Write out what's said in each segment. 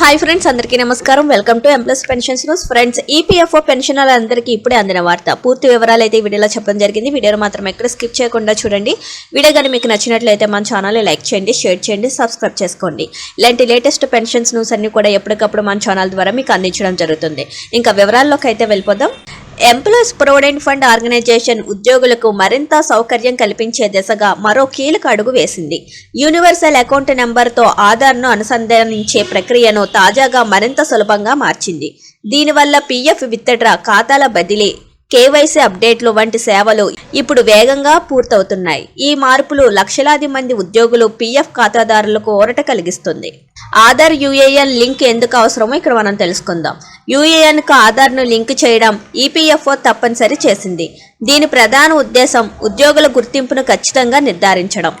Hi friends అందరికీ నమస్కారం. Welcome to M plus pensions news friends EPFO pensioner అందరికీ ఇప్పుడే అందిన వార్త. పూర్తి వివరాలు అయితే వీడియోలో చెప్పడం జరిగింది. వీడియోలో మాత్రం ఎక్కడ స్కిప్ చేయకుండా చూడండి. వీడియో కానీ మీకు నచ్చినట్లయితే మన ఛానల్ని లైక్ చేయండి షేర్ చేయండి సబ్స్క్రైబ్ చేసుకోండి. ఇలాంటి లేటెస్ట్ పెన్షన్స్ న్యూస్ అన్ని కూడా ఎప్పటికప్పుడు మన ఛానల్ ద్వారా మీకు అందించడం జరుగుతుంది. ఇంకా వివరాల్లోకి అయితే వెళ్ళిపోదాం. ఎంప్లాయీస్ ప్రొవిడెంట్ ఫండ్ ఆర్గనైజేషన్ ఉద్యోగులకు మరింత సౌకర్యం కల్పించే దిశగా మరో కీలక అడుగు వేసింది. యూనివర్సల్ అకౌంట్ నెంబర్తో ఆధార్ను అనుసంధానించే ప్రక్రియను తాజాగా మరింత సులభంగా మార్చింది. దీనివల్ల పీఎఫ్ విత్డ్రా ఖాతాల బదిలీ కేవైసీ అప్డేట్లు వంటి సేవలు ఇప్పుడు వేగంగా పూర్తవుతున్నాయి. ఈ మార్పులు లక్షలాది మంది ఉద్యోగులు పీఎఫ్ ఖాతాదారులకు ఊరట కలిగిస్తుంది. ఆధార్ యూఏఎన్ లింక్ ఎందుకు అవసరమో ఇక్కడ మనం తెలుసుకుందాం. యూఏఎన్కు ఆధార్ను లింక్ చేయడం ఈపీఎఫ్ఓ తప్పనిసరి చేసింది. దీని ప్రధాన ఉద్దేశం ఉద్యోగుల గుర్తింపును ఖచ్చితంగా నిర్ధారించడం.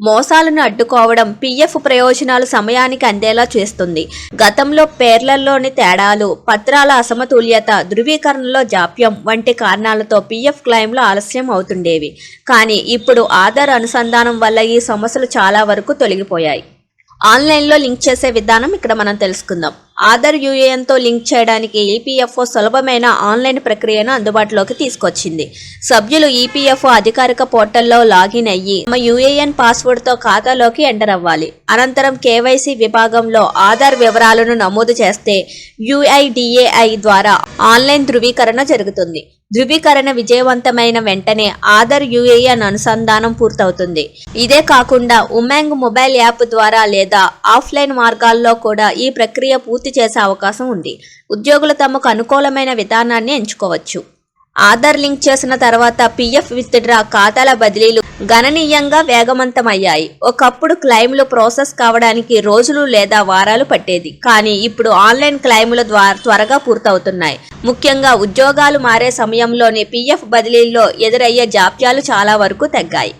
మోసాలను అడ్డుకోవడం పీఎఫ్ ప్రయోజనాలు సమయానికి అందేలా చేస్తుంది. గతంలో పేర్లలోని తేడాలు పత్రాల అసమతుల్యత ధృవీకరణలో జాప్యం వంటి కారణాలతో పీఎఫ్ క్లెయిమ్లు ఆలస్యం అవుతుండేవి. కానీ ఇప్పుడు ఆధార్ అనుసంధానం వల్ల ఈ సమస్యలు చాలా వరకు తొలగిపోయాయి. ఆన్లైన్లో లింక్ చేసే విధానం ఇక్కడ మనం తెలుసుకుందాం. ఆధార్ యూఏఎన్తో లింక్ చేయడానికి ఈపీఎఫ్ఓ సులభమైన ఆన్లైన్ ప్రక్రియను అందుబాటులోకి తీసుకొచ్చింది. సభ్యులు ఈపీఎఫ్ఓ అధికారిక పోర్టల్లో లాగిన్ అయ్యి తమ యూఏఎన్ పాస్వర్డ్తో ఖాతాలోకి ఎంటర్ అవ్వాలి. అనంతరం కేవైసీ విభాగంలో ఆధార్ వివరాలను నమోదు చేస్తే యుఐడిఏఐ ద్వారా ఆన్లైన్ ధృవీకరణ జరుగుతుంది. ధృవీకరణ విజయవంతమైన వెంటనే ఆధార్ యూఏఎన్ అనుసంధానం పూర్తవుతుంది. ఇదే కాకుండా ఉమాంగ్ మొబైల్ యాప్ ద్వారా లేదా ఆఫ్లైన్ మార్గాల్లో కూడా ఈ ప్రక్రియ పూర్తి చేసే అవకాశం ఉంది. ఉద్యోగులు తమకు అనుకూలమైన విధానాన్ని ఎంచుకోవచ్చు. ఆధార్ లింక్ చేసిన తర్వాత పిఎఫ్ విత్డ్రా ఖాతాల బదిలీలు గణనీయంగా వేగవంతమయ్యాయి. ఒకప్పుడు క్లెయిమ్లు ప్రాసెస్ కావడానికి రోజులు లేదా వారాలు పట్టేది. కానీ ఇప్పుడు ఆన్లైన్ క్లెయిముల ద్వారా త్వరగా పూర్తవుతున్నాయి. ముఖ్యంగా ఉద్యోగాలు మారే సమయంలోనే పిఎఫ్ బదిలీల్లో ఎదురయ్యే జాప్యాలు చాలా వరకు తగ్గాయి.